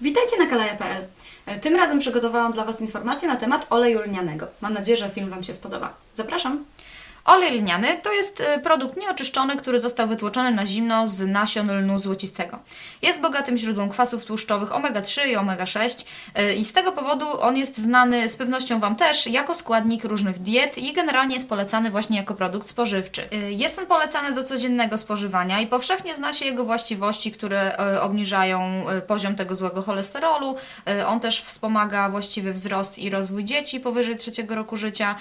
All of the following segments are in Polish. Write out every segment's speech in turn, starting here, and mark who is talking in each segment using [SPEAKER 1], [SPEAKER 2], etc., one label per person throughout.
[SPEAKER 1] Witajcie na kalaja.pl. E, Tym razem przygotowałam dla Was informacje na temat oleju lnianego. Mam nadzieję, że film Wam się spodoba. Zapraszam.
[SPEAKER 2] Olej lniany to jest y, produkt nieoczyszczony, który został wytłoczony na zimno z nasion lnu złocistego. Jest bogatym źródłem kwasów tłuszczowych omega-3 i omega-6 y, i z tego powodu on jest znany z pewnością Wam też jako składnik różnych diet i generalnie jest polecany właśnie jako produkt spożywczy. Y, Jest on polecany do codziennego spożywania i powszechnie zna się jego właściwości, które obniżają poziom tego złego cholesterolu. On też wspomaga właściwy wzrost i rozwój dzieci powyżej trzeciego roku życia.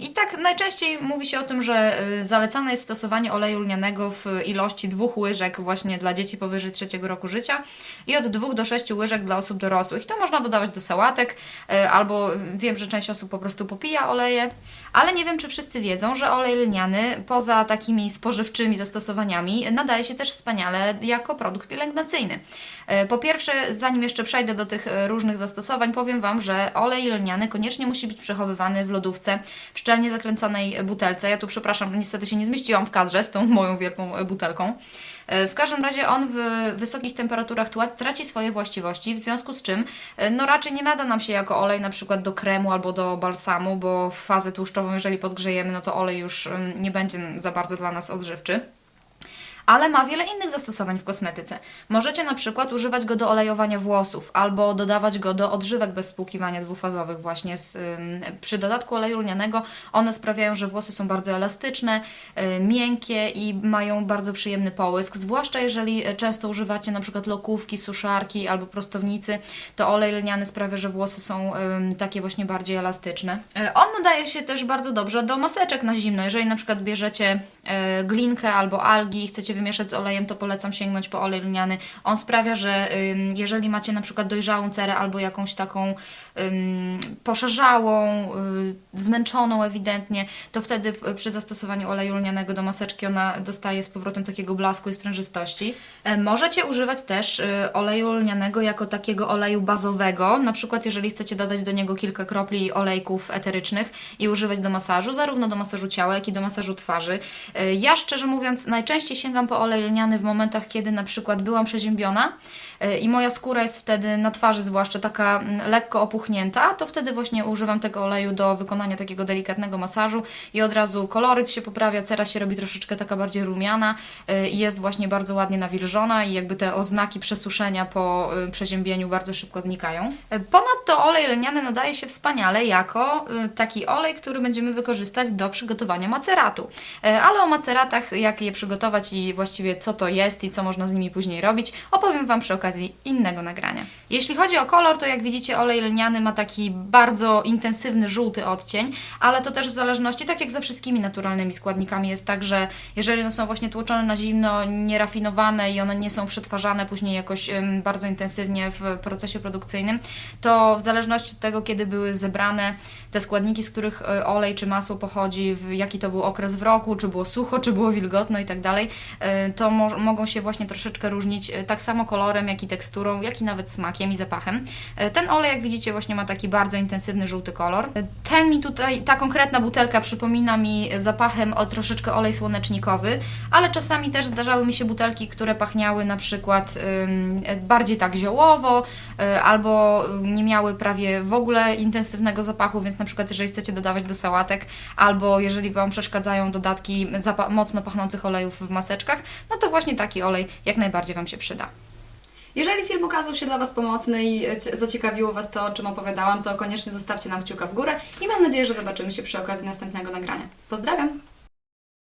[SPEAKER 2] I tak najczęściej mówi się o tym, że y, zalecane jest stosowanie oleju lnianego w ilości dwóch łyżek właśnie dla dzieci powyżej trzeciego roku życia i od dwóch do sześciu łyżek dla osób dorosłych. I to można dodawać do sałatek, y, albo wiem, że część osób po prostu popija oleje, ale nie wiem, czy wszyscy wiedzą, że olej lniany poza takimi spożywczymi zastosowaniami nadaje się też wspaniale jako produkt pielęgnacyjny. E, Po pierwsze, zanim jeszcze przejdę do tych różnych zastosowań, powiem Wam, że olej lniany koniecznie musi być przechowywany w lodówce w szczelnie zakręconej butelce. Ja tu, przepraszam, niestety się nie zmieściłam w kadrze z tą moją wielką e, butelką. E, W każdym razie on w wysokich temperaturach traci swoje właściwości, w związku z czym e, no raczej nie nada nam się jako olej na przykład do kremu albo do balsamu, bo w fazę tłuszczową, jeżeli podgrzejemy, no to olej już nie będzie za bardzo dla nas odżywczy ale ma wiele innych zastosowań w kosmetyce. Możecie na przykład używać go do olejowania włosów albo dodawać go do odżywek bez spłukiwania dwufazowych właśnie z, przy dodatku oleju lnianego one sprawiają, że włosy są bardzo elastyczne, y, miękkie i mają bardzo przyjemny połysk, zwłaszcza jeżeli e, często używacie na przykład lokówki, suszarki albo prostownicy, to olej lniany sprawia, że włosy są takie właśnie bardziej elastyczne. E, On nadaje się też bardzo dobrze do maseczek na zimno, jeżeli na przykład bierzecie glinkę albo algi i chcecie wymieszać z olejem, to polecam sięgnąć po olej lniany. On sprawia, że jeżeli macie na przykład dojrzałą cerę albo jakąś taką poszarzałą, y, zmęczoną ewidentnie, to wtedy przy zastosowaniu oleju lnianego do maseczki ona dostaje z powrotem takiego blasku i sprężystości. E, Możecie używać też y, oleju lnianego jako takiego oleju bazowego, na przykład jeżeli chcecie dodać do niego kilka kropli olejków eterycznych i używać do masażu, zarówno do masażu ciała, jak i do masażu twarzy. E, Ja szczerze mówiąc najczęściej sięgam po olej lniany w momentach, kiedy na przykład byłam przeziębiona e, i moja skóra jest wtedy na twarzy zwłaszcza taka mm, lekko opuchnięta, to wtedy właśnie używam tego oleju do wykonania takiego delikatnego masażu i od razu koloryt się poprawia, cera się robi troszeczkę taka bardziej rumiana e, i jest właśnie bardzo ładnie nawilżona i jakby te oznaki przesuszenia po przeziębieniu bardzo szybko znikają. Ponadto olej lniany nadaje się wspaniale jako taki olej, który będziemy wykorzystać do przygotowania maceratu. Ale maceratach, jak je przygotować i właściwie co to jest i co można z nimi później robić, opowiem Wam przy okazji innego nagrania. Jeśli chodzi o kolor, to jak widzicie olej lniany ma taki bardzo intensywny żółty odcień, ale to też w zależności, tak jak ze wszystkimi naturalnymi składnikami jest tak, że jeżeli one są właśnie tłoczone na zimno, nierafinowane i one nie są przetwarzane później jakoś bardzo intensywnie w procesie produkcyjnym, to w zależności od tego, kiedy były zebrane te składniki, z których e, olej czy masło pochodzi, w jaki to był okres w roku, czy było sucho, czy było wilgotno i tak dalej, e, to mo- mogą się właśnie troszeczkę różnić e, tak samo kolorem, jak i teksturą, jak i nawet smakiem i zapachem. E, Ten olej, jak widzicie, właśnie ma taki bardzo intensywny żółty kolor. Ten mi tutaj, ta konkretna butelka przypomina mi zapachem o troszeczkę olej słonecznikowy, ale czasami też zdarzały mi się butelki, które pachniały na przykład bardziej tak ziołowo, y, albo nie miały prawie w ogóle intensywnego zapachu, więc na przykład jeżeli chcecie dodawać do sałatek, albo jeżeli Wam przeszkadzają dodatki mocno pachnących olejów w maseczkach, no to właśnie taki olej jak najbardziej Wam się przyda.
[SPEAKER 1] Jeżeli film okazał się dla Was pomocny i cie- zaciekawiło Was to, o czym opowiadałam, to koniecznie zostawcie nam kciuka w górę i mam nadzieję, że zobaczymy się przy okazji następnego nagrania. Pozdrawiam!